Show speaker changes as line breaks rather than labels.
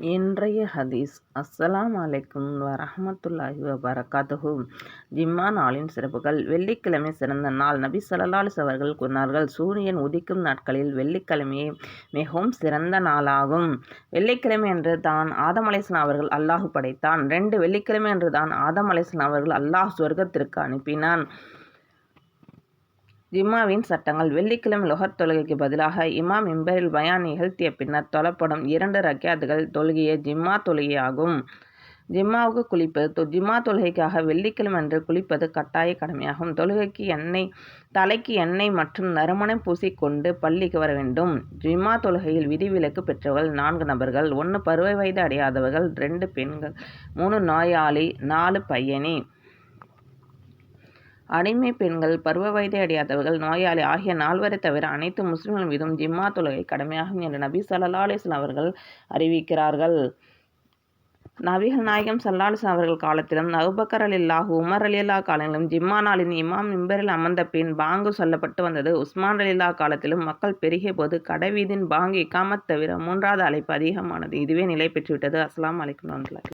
இன்றைய ஹதீஸ் அஸ்ஸலாம் அலைக்கும் வரஹமத்துல்லாஹி வபரகாத்துஹு. ஜிம்மா நாளின் சிறப்புகள் வெள்ளிக்கிழமை சிறந்த நாள். நபி ஸல்லல்லாஹு அவர்கள் கூறினார்கள் சூரியன் உதிக்கும் நாட்களில் வெள்ளிக்கிழமையே மிகவும் சிறந்த நாளாகும். வெள்ளிக்கிழமை என்று தான் ஆதம் அலைஸ்லாம் அவர்கள் அல்லாஹு படைத்தான். ரெண்டு வெள்ளிக்கிழமை என்று தான் ஆதம் அலைஸ்லாம் அவர்கள் அல்லாஹ் சொர்க்கத்திற்கு அனுப்பினான். ஜிம்மாவின் சட்டங்கள் வெள்ளிக்கிழமை லொஹர் தொழுகைக்கு பதிலாக இமாம் மிம்பரில் பயான் நிகழ்த்திய பின்னர் தொழப்படும் இரண்டு ரக்யாத்துகள் தொழுகையே ஜிம்மா தொழுகையாகும். ஜிம்மாவுக்கு குளிப்பது ஜிம்மா தொழுகைக்காக வெள்ளிக்கிழமை அன்று குளிப்பது கட்டாய கடமையாகும். தொழுகைக்கு எண்ணெய் தலைக்கு எண்ணெய் மற்றும் நறுமணம் பூசிக்கொண்டு பள்ளிக்கு வர வேண்டும். ஜிம்மா தொழுகையில் விதிவிலக்கு பெற்றவர்கள் நான்கு நபர்கள் ஒன்று பருவ வயது அடையாதவர்கள் ரெண்டு பெண்கள் மூணு நோயாளி நாலு பையனி அடிமை பெண்கள் பருவ வயதை அடையாதவர்கள் நோயாளி ஆகிய நால்வரை தவிர அனைத்து முஸ்லிம்கள் மீதும் ஜிம்மா தொழுகை கடமையாகும் என்று நபி சல்லா அலிஸ்லாம் அவர்கள் அறிவிக்கிறார்கள். நபிகள் நாயகம் சல்லாலிசன் அவர்கள் காலத்திலும் அபுபக்கர் அலில்லாஹு உமர் அலில்லா காலங்களிலும் ஜிம்மா நாளின் இமாம் மிம்பரில் அமர்ந்த பின் பாங்கு சொல்லப்பட்டு வந்தது. உஸ்மான் அலில்லா காலத்திலும் மக்கள் பெருகிய போது கடைவீதின் பாங்கு இக்காமத் தவிர மூன்றாவது அழைப்பு அதிகமானது. இதுவே நிலை பெற்றுவிட்டது. அஸ்லாம் அலைக்கும்